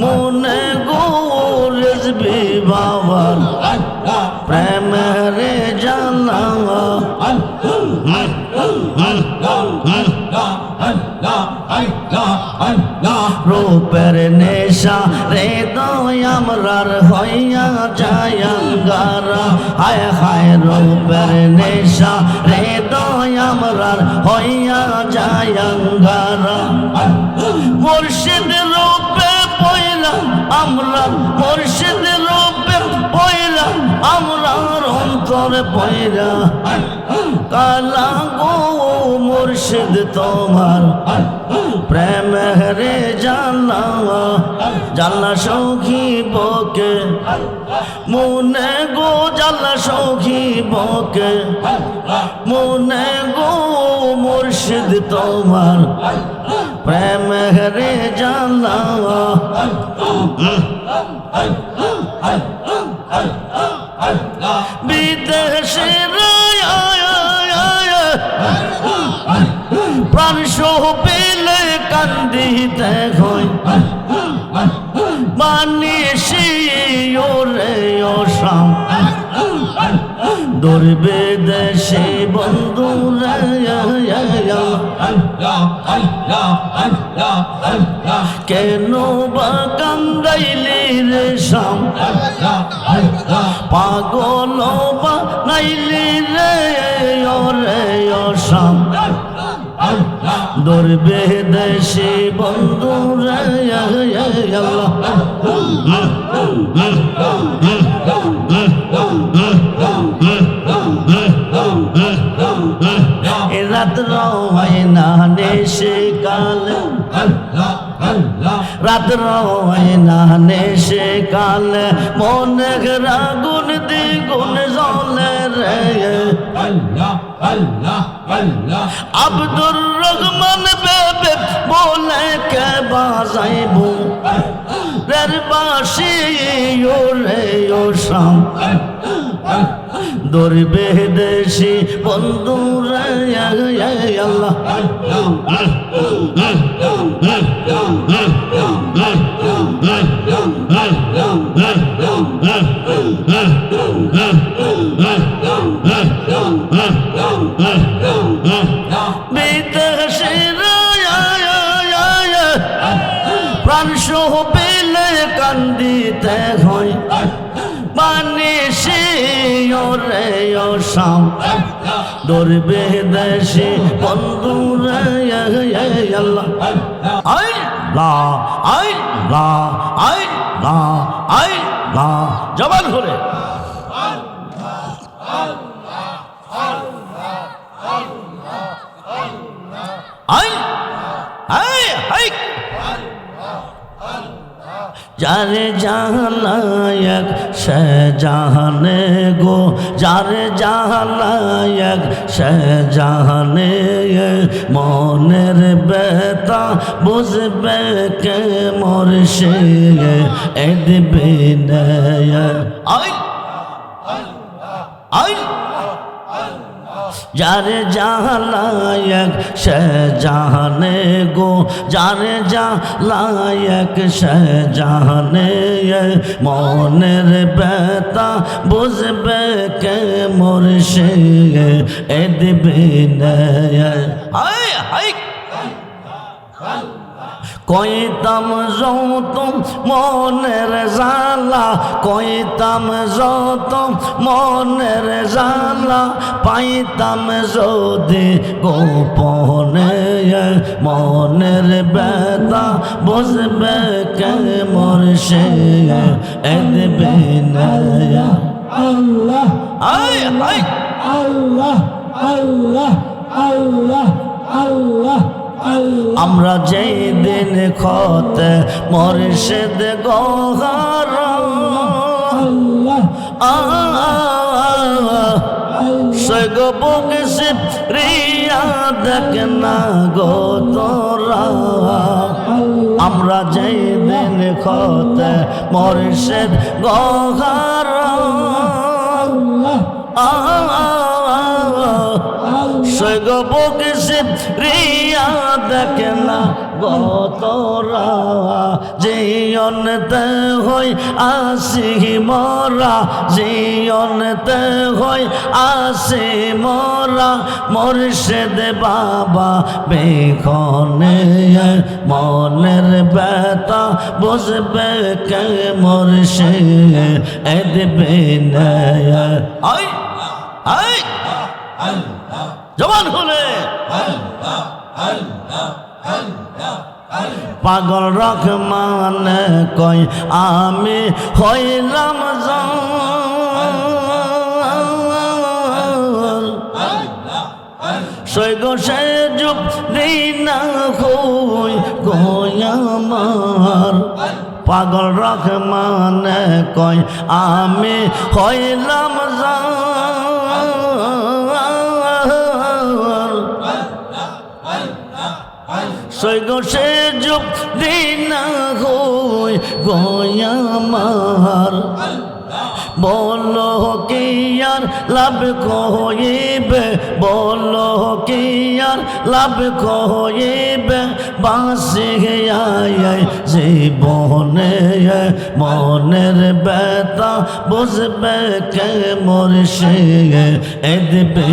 মনে গোরজবি বাবার। প্রেমেরে জানা রূপের নেশা রে দয়ামরার হইয়া যায়াঙ্গারা হায় হায় রূপের নেশা রে দয়ামরার হইয়া যায়াঙ্গারা মুর্শিদ অন্তরে পয়লা কালা গো মুর্শিদ তোমার। প্রেম রে জানা জানা সখী বকে মনে গো জানা সখী বকে মনে গো মুর্শিদ তোমার। প্রেম রে জানা বিদেশের প্রাণ সহ পেলে কান্দিতে হয় বানিয়েছি ওরে ওসাম দৌড়বে দেশে বন্ধু কেন বা কান্দাইলি রে শাম পাগল বা নাইলি রে অরে অসাম দৌড়বে দেশে বন্ধু রে আল্লাহ। রাত হয় না নেশে কাল মনে রাগুন দ্বিগুণ জলে রে আব্দুর রহমান বেবে বলে কে বাজাইবু রের বাসি ও ও শাম দরবে দেশি বন্ধু রে আল্লাহ। বিদেশি প্রাণ সহ পেলে কান্দিতে হয়। বানিসি ওরে ও শাম দরবে দেশে বন্ধু রে আল্লাহ। আই লা আই লা আই লা আই লা জবান ধরে আই আই আই যারে জাহানায়ক, সে জাহানে গো। যারে জাহানায়ক, সে জাহানে মনের বেতা বুঝবে কে মোর সে এদবে আই আই যারে জাহালায়ক সে জাহানে গো যারে জালায়ক সে জাহানে মনের বেতা বুঝবে কে মোর সে এ দিবে হাই হাই কইতাম যত মনের জালা কইতাম যত মনের জালা পাইতাম যদি গোপনে মনের বেতা বসবে কে মোর সে এদবে আল্লাহ আল্লাহ আল্লাহ আল্লাহ আল্লাহ আল্লাহ আমরা যেই দিন খতে মর্ষেদ গহর দেখ না গো তোরা। আমরা যেই দিন খতে মর্ষেদ গহর। আল্লাহ সৈগবুক সে রিয়া দেখে না গতরা। জীবনতে হই আসি মরা, জীবনতে হই আসি মরা। মোরশেদ বাবা বেখনে মনের ব্যথা, বুঝবে কে মোরশে এদবে আই আই জবান হলে পাগল রহমান কই, আমি হইলাম সৈগ সে যুগ দিনা হই গয়ামার পাগল রহমান কই, আমি হইলাম সৈগ সে যুগ দিনা হই গয়ামার বলো কি আর লাভ কইবে বলো কি আর লাভ কইবে বাসে আয় জীবনে মনের ব্যথা বুঝবে কে মোর সে এদবে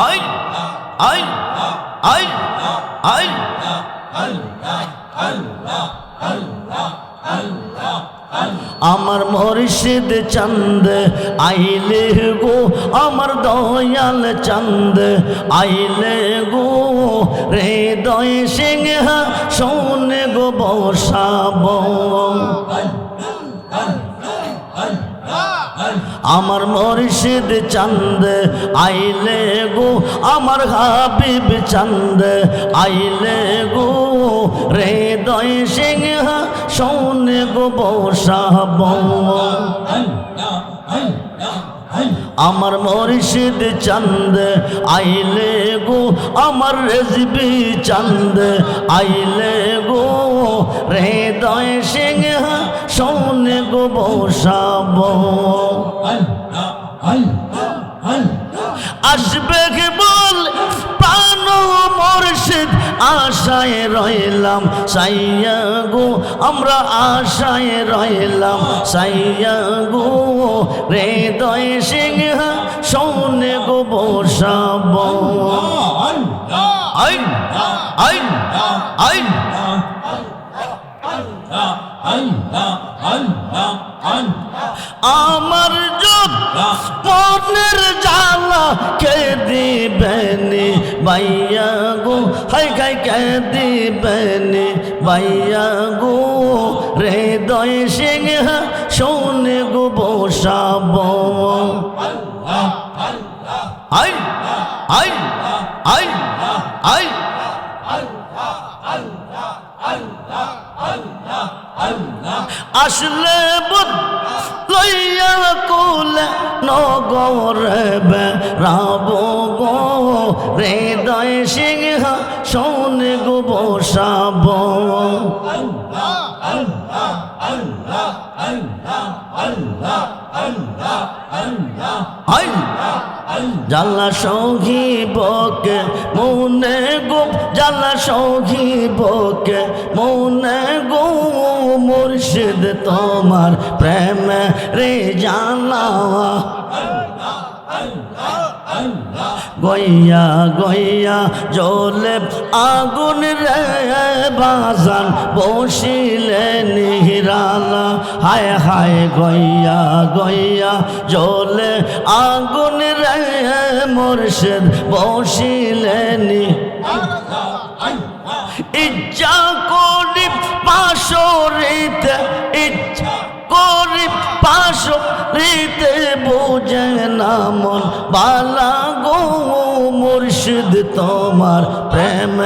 আই আই। আমার মরিষিদ চন্দ আইলে গো, আমার দয়াল চন্দ আইলে গো। রে দয় সিংহ, শোনে গো বসাব আমার মরিষিদ চন্দ আইলে গো, আমার হাবিব চন্দ আইলে গো। রে দয় সিংহ শোনে গো বসাব আমার মরিষিদ চন্দ আইলে গো, আমার রেজবি চন্দ আইলে গো। রে দয় সিংহ শোনে গো বসাব আসবে বল প্রাণ মুর্শিদ আশায় রইলাম সাইয়া গো আমরা আশায় রইলাম সাইয়া গো হৃদয় সিংহ সৌনে গো বসাব আইন আমার যত মনের জ্বালা কে দিবেনি? বাইয়া গো, হাই খাই কে দিবেনি? বাইয়া গো, হৃদয় সিংহ, শোনে গো বসাব আই আই আই আই। আসলে বুধ লইয়া কুলে নগরে বেড়াব গো। হৃদয় সিংহ শোন গো বসাব। জাল্লা সৌঘি বকে মনে গো, জাল্লা সৌঘি বকে মনে গো। মুর্শিদ তোমার প্রেম রে জানা। গইয়া গইয়া জলে আগুন রে বাজান, বসিলে নিহিরালা। হায় হায় গইয়া গইয়া জলে আগুন রে মুর্শিদ, বসিলে পাশরিতে বোঝে না মন। বালা গো মুর্শিদ, তোমার প্রেম।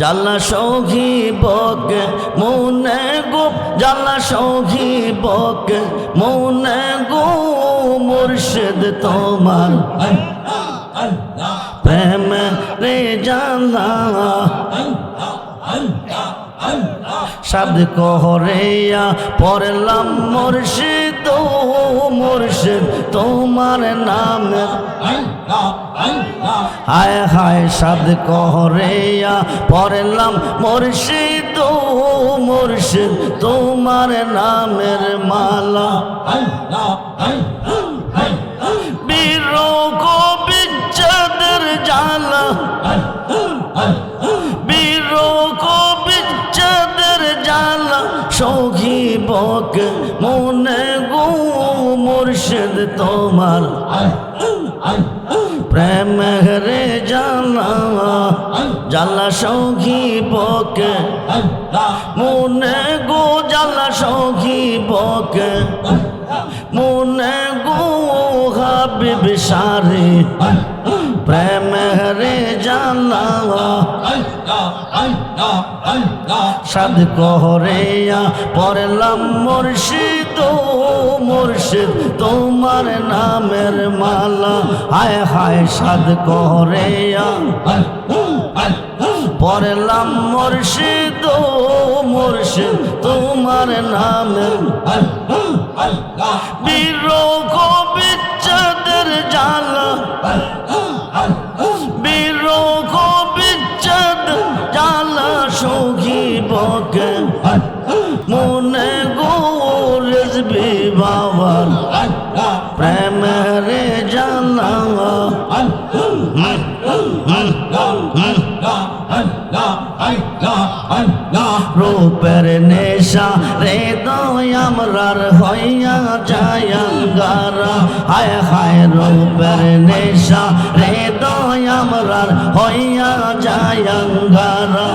জাল্লা সৌঘি বকে মনে গো জাল্লা সৌঘি বকে মনে গো মুর্শিদ, তোমার। প্রেম রে জানা। সাদ কহরেয়া পড়লাম মুর্শিদ মুর্শিদ, তোমার নামে। হায় হায় সাদ কহরেয়া পড়লাম মুর্শিদ মুর্শিদ, তোমার নামের মালা। সখী বকে মনে গো জালা সখী বকে মনে গো হাবিব সারে। প্রেম রে জালা সাদ কহরেয়া পড়লাম মুর্শিদ মুর্শিদ, তোমার নামের মালা। হায় হায় সাদ কহরেয়া। পড়লাম মুর্শিদ ও মুর্শিদ তোমার নামে। বিরোগ বিচ্ছেদের জালা রূপের নেশা রে দয়ামরার হইয়া যায়াঙ্গারা হায় হায় রূপের নেশা রে দয়ামরার হইয়া যায়াঙ্গারা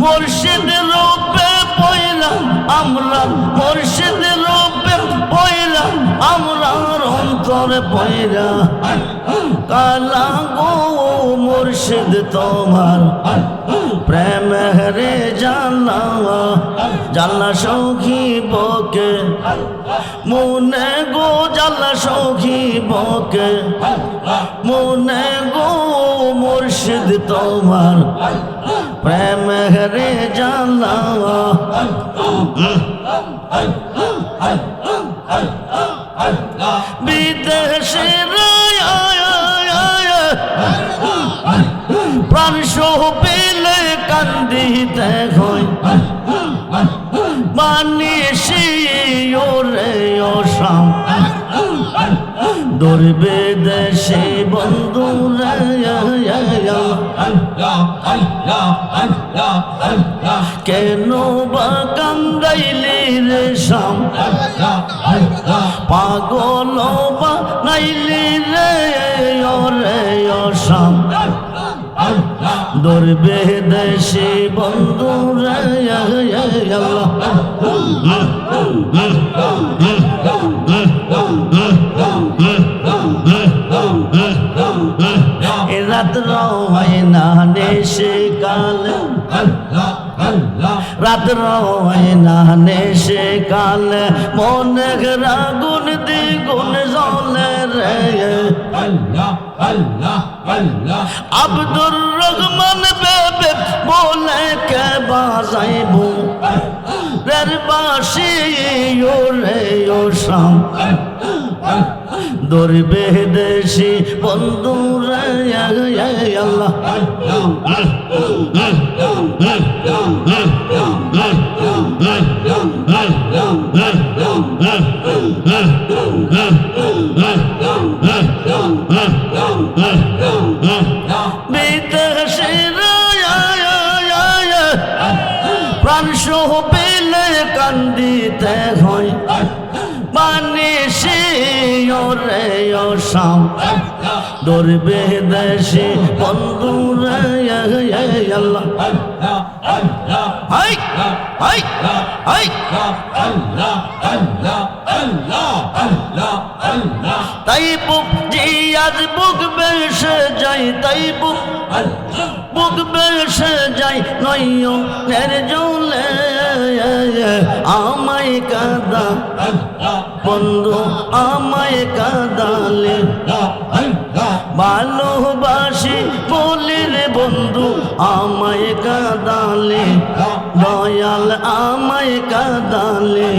মুর্শিদ রূপে পয়লা আমরা, মুর্শিদ রূপে পয়লা আমরা, অন্তরে পয়লা। কালা গো মুর্শিদ তোমার প্রেম রে জানা জাল্লা সখী বকে মনে গো জাল্লা সখী বকে মনে গো মুর্শিদ তোমার। প্রেম রে জানা বিদেশের প্রাণ সহ কান্দিতে হয়। বানিয়েছি ওরে ওসাম দৌড়বে দেশে বন্ধু কেন বা কান্দাইলি রে শাম পাগল বা নাইলি রে, ওরে ওসাম দৌড়বে দেশে বন্ধু রে আল্লাহ এ রাত হয় না নেশে কাল। রাত হয় না নেশে কাল। মনে রাগুন দ্বিগুণ জলে রে। আব্দুর রহমান বেবে বলে কে বাজাইবু? রের বাসি ও রে ও শাম দরবে দেশি বন্ধু রে আল্লাহ। বিদেশির প্রাণ সহ পেলে কান্দিতে হয়। বানিসি ওরে ও শাম দরবে দেশি বন্ধু রে, আল্লাহ। High high high. তাই বুক জিয়াজ বুক বেসে যাই তাই বুক বুক বেসে যাই নয় নের জলে আমায় কাদা। বন্ধু আমায় কাদালে। ভালোবাসি বলি রে বন্ধু আমায় কাদালে। দয়াল আমায় কাদালে।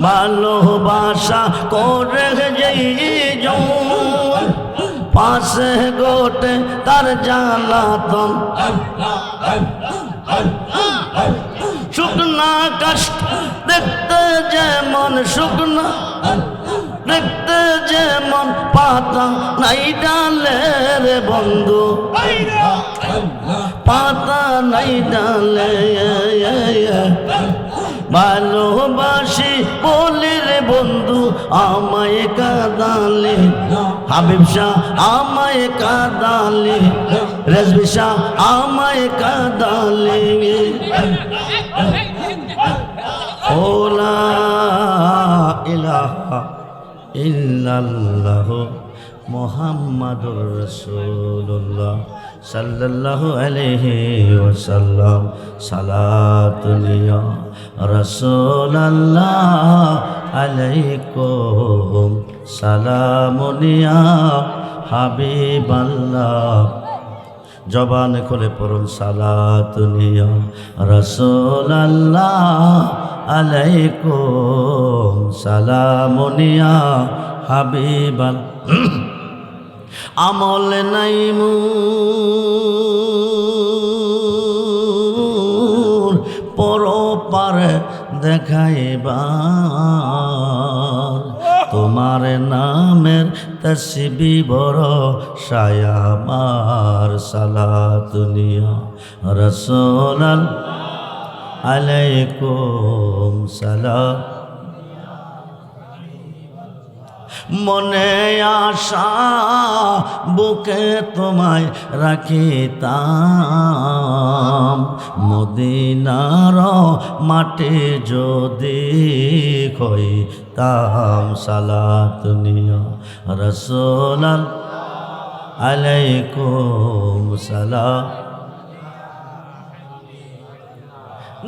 ভালোবাসা করে যেই পাশে গোটে তার জ্বালাতন শুকনা কাষ্ট দেখতে যেমন শুকনা, দেখতে যেমন পাতা নাই ডালে রে বন্ধু। পাতা নাই ডালে ভালোবাসি বলি রে বন্ধু, আমায় কাদালে। হাবিব শাহ, আমায় কাদালে। রেজবি শাহ, আমায় কাদালে। ওলা ইলাহা ইল্লাল্লাহ রাসূলুল্লাহ। সাল্লাল্লাহু আলাইহি ওয়াসাল্লাম সালাতুনিয়া রাসূলুল্লাহ আলাইকুম সালামুনিয়া হাবিবাল্লাহ। জবান খুলে পড়ুন সালাতুনিয়া রসোল্লাহ আলাইকুম সালামুনিয়া হাবিবাল আমল নাই পর পারে দেখাইবার। তোমার নামের তসবি বড় সায়ামার সালা দুনিয়া রসোল আলাইকুম সালাম। মনে আশা বুকে তোমায় রাখিতাম। মদিনার মাটি যদি হইতাম সালাত নিয়া রসোলাল আলাইকুম সালাম।